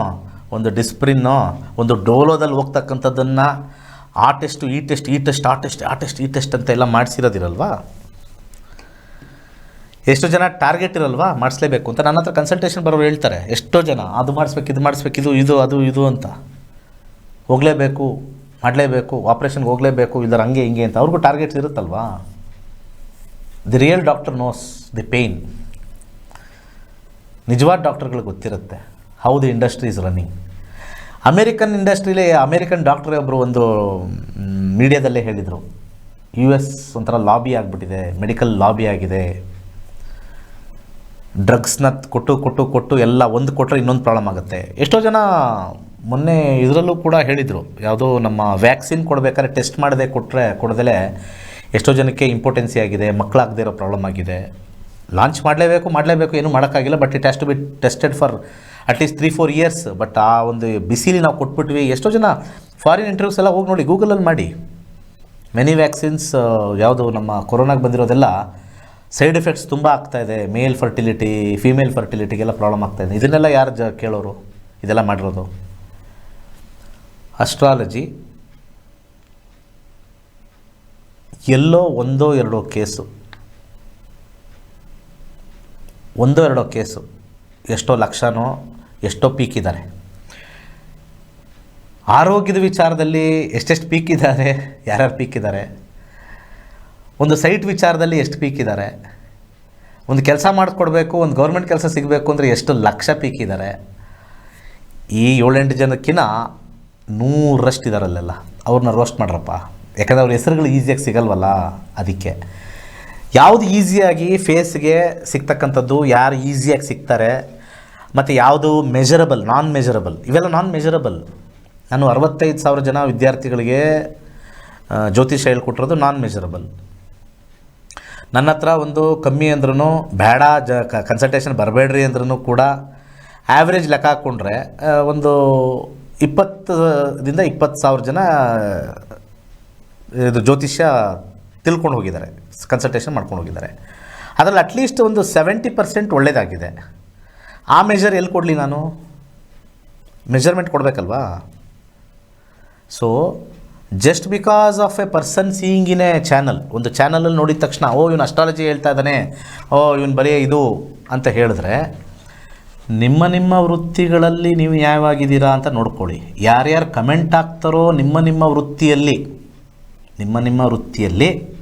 Speaker 1: ಒಂದು ಡಿಸ್ಪ್ರಿನ್ನೋ, ಒಂದು ಡೋಲೋದಲ್ಲಿ ಹೋಗ್ತಕ್ಕಂಥದ್ದನ್ನು ಆ ಟೆಸ್ಟು, ಈ ಟೆಸ್ಟ್ ಈ ಟೆಸ್ಟ್, ಆ ಟೆಸ್ಟ್ ಆ ಟೆಸ್ಟ್, ಈ ಟೆಸ್ಟ್ ಅಂತ ಎಲ್ಲ ಮಾಡಿಸಿರೋದಿರಲ್ವಾ? ಎಷ್ಟೋ ಜನ ಟಾರ್ಗೆಟ್ ಇರಲ್ವಾ? ಮಾಡಿಸ್ಲೇಬೇಕು ಅಂತ. ನನ್ನ ಹತ್ರ ಕನ್ಸಲ್ಟೇಷನ್ ಬರೋರು ಹೇಳ್ತಾರೆ, ಎಷ್ಟೋ ಜನ ಅದು ಮಾಡಿಸ್ಬೇಕು, ಇದು ಮಾಡಿಸ್ಬೇಕು, ಇದು ಇದು, ಅದು, ಇದು ಅಂತ. ಹೋಗಲೇಬೇಕು, ಮಾಡಲೇಬೇಕು ಆಪ್ರೇಷನ್ಗೆ ಹೋಗಲೇಬೇಕು ಇಲ್ಲರ ಹಂಗೆ, ಹಿಂಗೆ ಅಂತ. ಅವ್ರಿಗೂ ಟಾರ್ಗೆಟ್ಸ್ ಇರುತ್ತಲ್ವಾ? The real doctor knows the pain ನಿಜವಾದ ಡಾಕ್ಟರ್ಗಳಿಗೆ ಗೊತ್ತಿರುತ್ತೆ. How the industry running American industrially American ಡಾಕ್ಟ್ರೇ ಒಬ್ಬರು ಒಂದು ಮೀಡಿಯಾದಲ್ಲೇ ಹೇಳಿದರು. ಯು ಎಸ್ ಒಂಥರ ಲಾಬಿ ಆಗಿಬಿಟ್ಟಿದೆ, ಮೆಡಿಕಲ್ ಲಾಬಿ ಆಗಿದೆ. ಡ್ರಗ್ಸ್ನ ಕೊಟ್ಟು ಕೊಟ್ಟು ಕೊಟ್ಟು ಎಲ್ಲ ಒಂದು ಕೊಟ್ಟರೆ ಇನ್ನೊಂದು ಪ್ರಾಬ್ಲಮ್ ಆಗುತ್ತೆ. ಎಷ್ಟೋ ಜನ ಮೊನ್ನೆ ಇದರಲ್ಲೂ ಕೂಡ ಹೇಳಿದರು, ಯಾವುದೋ ನಮ್ಮ ವ್ಯಾಕ್ಸಿನ್ ಕೊಡಬೇಕಾದ್ರೆ ಟೆಸ್ಟ್ ಮಾಡದೆ ಕೊಟ್ಟರೆ ಕೊಡದಲೇ ಎಷ್ಟೋ ಜನಕ್ಕೆ ಇಂಪಾರ್ಟೆನ್ಸಿ ಆಗಿದೆ, ಮಕ್ಕಳಾಗದೇ ಇರೋ ಪ್ರಾಬ್ಲಮ್ ಆಗಿದೆ. ಲಾಂಚ್ ಮಾಡಲೇಬೇಕು ಮಾಡಲೇಬೇಕು, ಏನೂ ಮಾಡೋಕ್ಕಾಗಿಲ್ಲ, but it has to be tested for at least three four years but ಆ ಒಂದು ಬಿಸಿಲಿ ನಾವು ಕೊಟ್ಬಿಟ್ವಿ. ಎಷ್ಟೋ ಜನ ಫಾರಿನ್ ಇಂಟರ್ವ್ಯೂಸ್ ಎಲ್ಲ ಹೋಗಿ ನೋಡಿ ಗೂಗಲಲ್ಲಿ ಮಾಡಿ. ಮೆನಿ ವ್ಯಾಕ್ಸಿನ್ಸ್ ಯಾವುದು ನಮ್ಮ ಕೊರೋನಾಗೆ ಬಂದಿರೋದೆಲ್ಲ ಸೈಡ್ ಎಫೆಕ್ಟ್ಸ್ ತುಂಬ ಆಗ್ತಾಯಿದೆ ಮೇಲ್ ಫರ್ಟಿಲಿಟಿ ಫೀಮೇಲ್ ಫರ್ಟಿಲಿಟಿಗೆಲ್ಲ ಪ್ರಾಬ್ಲಮ್ ಆಗ್ತಾ ಇದೆ. ಇದನ್ನೆಲ್ಲ ಯಾರು ಜ ಕೇಳೋರು? ಇದೆಲ್ಲ ಮಾಡಿರೋದು? ಅಸ್ಟ್ರಾಲಜಿ ಎಲ್ಲೋ ಒಂದೋ ಎರಡೋ ಕೇಸು. ಒಂದೋ ಎರಡೋ ಕೇಸು. ಎಷ್ಟೋ ಲಕ್ಷನೋ ಎಷ್ಟೋ ಪೀಕ್ ಇದ್ದಾರೆ ಆರೋಗ್ಯದ ವಿಚಾರದಲ್ಲಿ ಎಷ್ಟೆಷ್ಟು ಪೀಕ್ ಇದ್ದಾರೆ ಯಾರ್ಯಾರು ಪೀಕ್ ಇದ್ದಾರೆ ಒಂದು ಸೈಟ್ ವಿಚಾರದಲ್ಲಿ ಎಷ್ಟು ಪೀಕ್ ಇದ್ದಾರೆ ಒಂದು ಕೆಲಸ ಮಾಡಿಕೊಡ್ಬೇಕು, ಒಂದು ಗೌರ್ಮೆಂಟ್ ಕೆಲಸ ಸಿಗಬೇಕು ಅಂದರೆ ಎಷ್ಟು ಲಕ್ಷ ಪೀಕ್ ಇದ್ದಾರೆ ಈ ಏಳೆಂಟು ಜನಕ್ಕಿಂತ ನೂರಷ್ಟು ಇದ್ದಾರಲ್ಲೆಲ್ಲ ಅವ್ರನ್ನ ರೋಸ್ಟ್ ಮಾಡ್ರಪ್ಪ. ಯಾಕಂದರೆ ಅವ್ರ ಹೆಸರುಗಳು ಈಸಿಯಾಗಿ ಸಿಗಲ್ವಲ್ಲ ಅದಕ್ಕೆ. ಯಾವುದು ಈಸಿಯಾಗಿ ಫೇಸ್ಗೆ ಸಿಗ್ತಕ್ಕಂಥದ್ದು, ಯಾರು ಈಸಿಯಾಗಿ ಸಿಗ್ತಾರೆ ಮತ್ತು ಯಾವುದು ಮೆಜರಬಲ್ ನಾನ್ ಮೆಜರಬಲ್ ಇವೆಲ್ಲ ನಾನ್ ಮೆಜರಬಲ್ ನಾನು ಅರವತ್ತೈದು ಸಾವಿರ ಜನ ವಿದ್ಯಾರ್ಥಿಗಳಿಗೆ ಜ್ಯೋತಿಷ್ಯ ಜ್ಯೋತಿಷ ಹೇಳ್ಕೊಟ್ಟಿರೋದು ನಾನ್ ಮೆಜರಬಲ್ ನನ್ನ ಹತ್ರ ಒಂದು ಕಮ್ಮಿ ಅಂದ್ರೂ ಬೇಡ, ಜ ಕನ್ಸಲ್ಟೇಷನ್ ಬರಬೇಡ್ರಿ ಅಂದ್ರೂ ಕೂಡ ಆ್ಯಾವ್ರೇಜ್ ಲೆಕ್ಕ ಹಾಕ್ಕೊಂಡ್ರೆ ಒಂದು ಇಪ್ಪತ್ತದಿಂದ ಇಪ್ಪತ್ತು ಸಾವಿರ ಜನ ಇದು ಜ್ಯೋತಿಷ್ಯ ತಿಳ್ಕೊಂಡು ಹೋಗಿದ್ದಾರೆ ಕನ್ಸಲ್ಟೇಷನ್ ಮಾಡ್ಕೊಂಡು ಹೋಗಿದ್ದಾರೆ. ಅದರಲ್ಲಿ ಅಟ್ಲೀಸ್ಟ್ ಒಂದು ಸೆವೆಂಟಿ ಪರ್ಸೆಂಟ್ ಒಳ್ಳೆಯದಾಗಿದೆ ಆ ಮೆಜರ್ ಎಲ್ಲಿ ಕೊಡಲಿ ನಾನು? Measurement ಕೊಡಬೇಕಲ್ವಾ? So just because of a person seeing in a channel ಒಂದು ಚಾನಲಲ್ಲಿ ನೋಡಿದ ತಕ್ಷಣ, ಓ, ಇವನು ಅಸ್ಟ್ರಾಲಜಿ ಹೇಳ್ತಾ ಇದ್ದಾನೆ. ಓ, ಇವನು ಬರೀ ಇದು ಅಂತ ಹೇಳಿದ್ರೆ, ನಿಮ್ಮ ನಿಮ್ಮ ವೃತ್ತಿಗಳಲ್ಲಿ ನೀವು ಯಾವಾಗಿದ್ದೀರಾ ಅಂತ ನೋಡ್ಕೊಳ್ಳಿ. ಯಾರ್ಯಾರು ಕಮೆಂಟ್ ಆಗ್ತಾರೋ ನಿಮ್ಮ ನಿಮ್ಮ ವೃತ್ತಿಯಲ್ಲಿ, ನಿಮ್ಮ ನಿಮ್ಮ ವೃತ್ತಿಯಲ್ಲಿ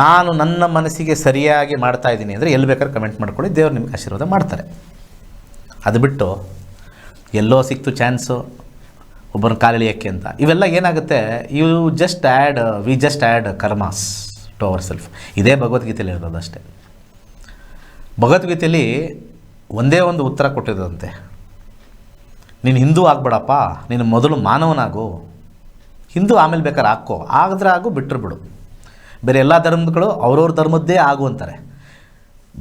Speaker 1: ನಾನು ನನ್ನ ಮನಸ್ಸಿಗೆ ಸರಿಯಾಗಿ ಮಾಡ್ತಾ ಇದ್ದೀನಿ ಅಂದರೆ ಎಲ್ಲಿ ಬೇಕಾದ್ರೆ ಕಮೆಂಟ್ ಮಾಡ್ಕೊಳ್ಳಿ, ದೇವ್ರು ನಿಮಗೆ ಆಶೀರ್ವಾದ ಮಾಡ್ತಾರೆ. ಅದು ಬಿಟ್ಟು ಎಲ್ಲೋ ಸಿಕ್ತು ಚಾನ್ಸು ಒಬ್ಬನ ಕಾಲಿಳಿಯಕ್ಕೆ ಅಂತ. ಇವೆಲ್ಲ ಏನಾಗುತ್ತೆ you just add we just add karmas to our self ಇದೇ ಭಗವದ್ಗೀತೆಯಲ್ಲಿ ಇರೋದು ಅಷ್ಟೇ ಭಗವದ್ಗೀತೆಯಲ್ಲಿ ಒಂದೇ ಒಂದು ಉತ್ತರ ಕೊಟ್ಟಿರೋದಂತೆ. ನೀನು ಹಿಂದೂ ಆಗಬೇಡಪ್ಪ, ನೀನು ಮೊದಲು ಮಾನವನಾಗು. ಹಿಂದೂ ಆಮೇಲೆ ಬೇಕಾದ್ರೆ ಹಾಕ್ಕೋ ಆಗದ್ರೆ ಆಗು ಬಿಟ್ಟರು ಬಿಡು. ಬೇರೆ ಎಲ್ಲ ಧರ್ಮಗಳು ಅವ್ರವ್ರ ಧರ್ಮದ್ದೇ ಆಗು ಅಂತಾರೆ.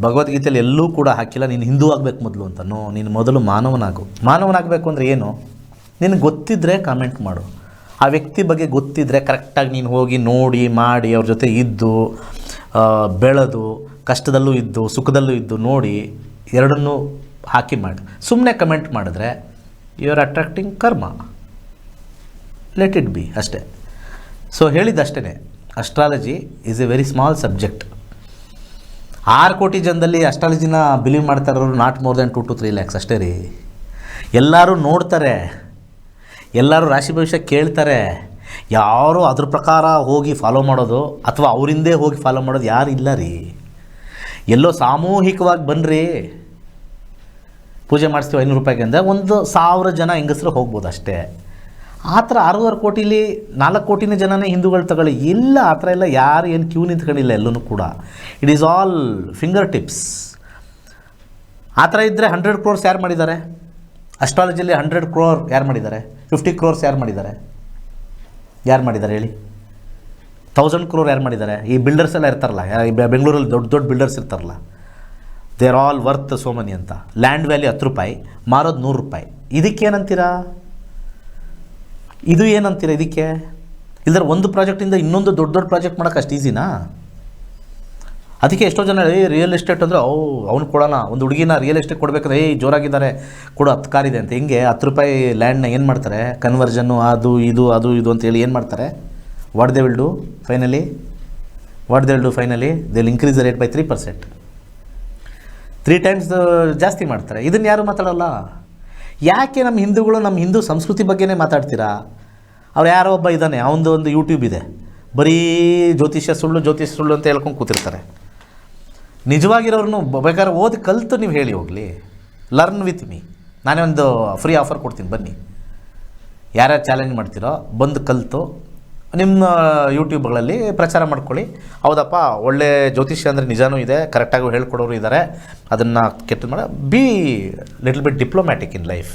Speaker 1: ಭಗವದ್ಗೀತೆಯಲ್ಲಿ ಎಲ್ಲೂ ಕೂಡ ಹಾಕಿಲ್ಲ, ನೀನು ಹಿಂದೂ ಆಗಬೇಕು ಮೊದಲು ಅಂತ. ನೋ, ನೀನು ಮೊದಲು ಮಾನವನಾಗು. ಮಾನವನಾಗಬೇಕು ಅಂದರೆ ಏನು? ನಿನಗೆ ಗೊತ್ತಿದ್ದರೆ ಕಾಮೆಂಟ್ ಮಾಡು. ಆ ವ್ಯಕ್ತಿ ಬಗ್ಗೆ ಗೊತ್ತಿದ್ದರೆ ಕರೆಕ್ಟಾಗಿ ನೀನು ಹೋಗಿ ನೋಡಿ, ಮಾಡಿ, ಅವ್ರ ಜೊತೆ ಇದ್ದು ಬೆಳೆದು, ಕಷ್ಟದಲ್ಲೂ ಇದ್ದು, ಸುಖದಲ್ಲೂ ಇದ್ದು ನೋಡಿ ಎರಡನ್ನೂ ಹಾಕಿ ಮಾಡಿ. ಸುಮ್ಮನೆ ಕಮೆಂಟ್ ಮಾಡಿದ್ರೆ you are attracting karma let it be ಅಷ್ಟೇ. So ಹೇಳಿದ್ದಷ್ಟೇ astrology is a very small subject ಆರು ಕೋಟಿ ಜನದಲ್ಲಿ ಅಸ್ಟ್ರಾಲಜಿನ ಬಿಲೀವ್ ಮಾಡ್ತಾ ಇರೋರು not more than two two three lakhs ಅಷ್ಟೇ ರೀ. ಎಲ್ಲರೂ ನೋಡ್ತಾರೆ, ಎಲ್ಲರೂ ರಾಶಿ ಭವಿಷ್ಯ ಕೇಳ್ತಾರೆ, ಯಾರು ಅದ್ರ ಪ್ರಕಾರ ಹೋಗಿ ಫಾಲೋ ಮಾಡೋದು ಅಥವಾ ಅವರಿಂದೇ ಹೋಗಿ ಫಾಲೋ ಮಾಡೋದು ಯಾರು ಇಲ್ಲ ರೀ. ಎಲ್ಲೋ ಸಾಮೂಹಿಕವಾಗಿ ಬನ್ನಿರಿ ಪೂಜೆ ಮಾಡಿಸ್ತೀವಿ ಐನೂರು ರೂಪಾಯಿಗೆ ಅಂದರೆ ಒಂದು ಸಾವಿರ ಜನ ಹೆಂಗಸರು ಹೋಗ್ಬೋದು ಅಷ್ಟೇ. ಆ ಥರ ಆರೂವರೆ ಕೋಟಿಲಿ ನಾಲ್ಕು ಕೋಟಿನ ಜನನೇ ಹಿಂದೂಗಳು ತಗೊಳ್ಳಿ. ಇಲ್ಲ, ಆ ಥರ ಎಲ್ಲ ಯಾರು ಏನು ಕ್ಯೂ ನಿಂತ್ಕೊಂಡಿಲ್ಲ ಎಲ್ಲೂ ಕೂಡ. It is all finger tips ಆ ಥರ ಇದ್ದರೆ ಹಂಡ್ರೆಡ್ ಕ್ರೋರ್ಸ್ ಯಾರು ಮಾಡಿದ್ದಾರೆ? ಅಸ್ಟ್ರಾಲಜಿಯಲ್ಲಿ ಹಂಡ್ರೆಡ್ ಕ್ರೋರ್ ಯಾರು ಮಾಡಿದ್ದಾರೆ? ಫಿಫ್ಟಿ ಕ್ರೋರ್ಸ್ ಯಾರು ಮಾಡಿದ್ದಾರೆ? ಯಾರು ಮಾಡಿದ್ದಾರೆ ಹೇಳಿ? ತೌಸಂಡ್ ಕ್ರೋರ್ ಯಾರು ಮಾಡಿದ್ದಾರೆ? ಈ ಬಿಲ್ಡರ್ಸ್ ಎಲ್ಲ ಇರ್ತಾರಲ್ಲ ಬೆಂಗಳೂರಲ್ಲಿ ದೊಡ್ಡ ದೊಡ್ಡ ಬಿಲ್ಡರ್ಸ್ ಇರ್ತಾರಲ್ಲ they are all worth so money ಅಂತ. ಲ್ಯಾಂಡ್ ವ್ಯಾಲ್ಯೂ ಹತ್ತು ರೂಪಾಯಿ, ಮಾರೋದು ನೂರು ರೂಪಾಯಿ. ಇದಕ್ಕೇನಂತೀರಾ? ಇದು ಏನಂತೀರ ಇದಕ್ಕೆ? ಇಲ್ದ್ರೆ ಒಂದು ಪ್ರಾಜೆಕ್ಟಿಂದ ಇನ್ನೊಂದು ದೊಡ್ಡ ದೊಡ್ಡ ಪ್ರಾಜೆಕ್ಟ್ ಮಾಡೋಕೆ ಅಷ್ಟು ಈಸಿನಾ? ಅದಕ್ಕೆ ಎಷ್ಟೋ ಜನ, ಏ ರಿಯಲ್ ಎಸ್ಟೇಟ್ ಅಂದರೆ, ಓ, ಅವ್ನು ಕೊಡೋಣ, ಒಂದು ಹುಡುಗಿನ ರಿಯಲ್ ಎಸ್ಟೇಟ್ ಕೊಡಬೇಕಾದ್ರೆ, ಏಯ್, ಜೋರಾಗಿದ್ದಾರೆ, ಕೊಡು, ಹತ್ತು ಕಾರಿದೆ ಅಂತ ಹಿಂಗೆ, ಹತ್ತು ರೂಪಾಯಿ ಲ್ಯಾಂಡ್ನ ಏನು ಮಾಡ್ತಾರೆ? ಕನ್ವರ್ಜನ್ನು ಅದು, ಇದು ಅದು, ಇದು ಅಂತ ಹೇಳಿ ಏನು ಮಾಡ್ತಾರೆ? What they will do finally what they will do finally they will increase the rate by three percent three times ಜಾಸ್ತಿ ಮಾಡ್ತಾರೆ. ಇದನ್ನು ಯಾರು ಮಾತಾಡಲ್ಲ? ಯಾಕೆ ನಮ್ಮ ಹಿಂದೂಗಳು ನಮ್ಮ ಹಿಂದೂ ಸಂಸ್ಕೃತಿ ಬಗ್ಗೆನೇ ಮಾತಾಡ್ತೀರಾ? ಅವ್ರು ಯಾರೋ ಒಬ್ಬ ಇದ್ದಾನೆ ಅವನದು ಒಂದು ಯೂಟ್ಯೂಬ್ ಇದೆ. ಬರೀ ಜ್ಯೋತಿಷ್ಯ ಸುಳ್ಳು ಜ್ಯೋತಿಷ್ಯ ಸುಳ್ಳು ಅಂತ ಹೇಳ್ಕೊಂಡು ಕೂತಿರ್ತಾರೆ. ನಿಜವಾಗಿರೋರನ್ನು ಬೇಕಾದ್ರೆ ಓದಿ ಕಲಿತು ನೀವು ಹೇಳಿ ಹೋಗಲಿ. ಲರ್ನ್ ವಿತ್ ಮೀ ನಾನೇ ಒಂದು ಫ್ರೀ ಆಫರ್ ಕೊಡ್ತೀನಿ, ಬನ್ನಿ. ಯಾರ್ಯಾರು ಚಾಲೆಂಜ್ ಮಾಡ್ತೀರೋ, ಬಂದು ಕಲಿತು ನಿಮ್ಮ ಯೂಟ್ಯೂಬ್ಗಳಲ್ಲಿ ಪ್ರಚಾರ ಮಾಡ್ಕೊಳ್ಳಿ. ಹೌದಪ್ಪ, ಒಳ್ಳೆ ಜ್ಯೋತಿಷ್ಯ ಅಂದರೆ ನಿಜಾನೂ ಇದೆ. ಕರೆಕ್ಟಾಗಿ ಹೇಳ್ಕೊಡೋರು ಇದ್ದಾರೆ ಅದನ್ನು ಕೆಟ್ಟ ಮಾಡ. Be little bit diplomatic in life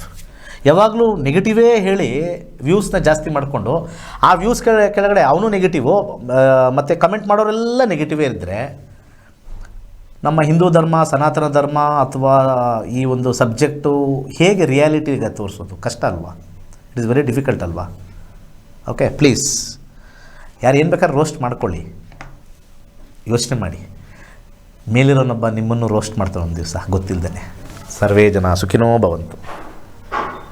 Speaker 1: ಯಾವಾಗಲೂ ನೆಗೆಟಿವೇ ಹೇಳಿ ವ್ಯೂಸ್ನ ಜಾಸ್ತಿ ಮಾಡಿಕೊಂಡು, ಆ ವ್ಯೂಸ್ ಕೆಳಗಡೆ ಅವನು ನೆಗೆಟಿವು ಮತ್ತು ಕಮೆಂಟ್ ಮಾಡೋರೆಲ್ಲ ನೆಗೆಟಿವೇ ಇದ್ದರೆ ನಮ್ಮ ಹಿಂದೂ ಧರ್ಮ, ಸನಾತನ ಧರ್ಮ ಅಥವಾ ಈ ಒಂದು ಸಬ್ಜೆಕ್ಟು ಹೇಗೆ ರಿಯಾಲಿಟಿಗೆ ತೋರಿಸೋದು? ಕಷ್ಟ ಅಲ್ವಾ? ಇಟ್ ಇಸ್ ವೆರಿ ಡಿಫಿಕಲ್ಟ್ ಅಲ್ವಾ? ಓಕೆ ಪ್ಲೀಸ್ ಯಾರು ಏನು ಬೇಕಾದ್ರೆ ರೋಸ್ಟ್ ಮಾಡ್ಕೊಳ್ಳಿ. ಯೋಚನೆ ಮಾಡಿ. ಮೇಲಿರೋನೊಬ್ಬ ನಿಮ್ಮನ್ನು ರೋಸ್ಟ್ ಮಾಡ್ತಾನೆ ಒಂದು ದಿವಸ ಗೊತ್ತಿಲ್ಲದೆ ಸರ್ವೇ ಜನ ಸುಖಿನೋ ಭವಂತು.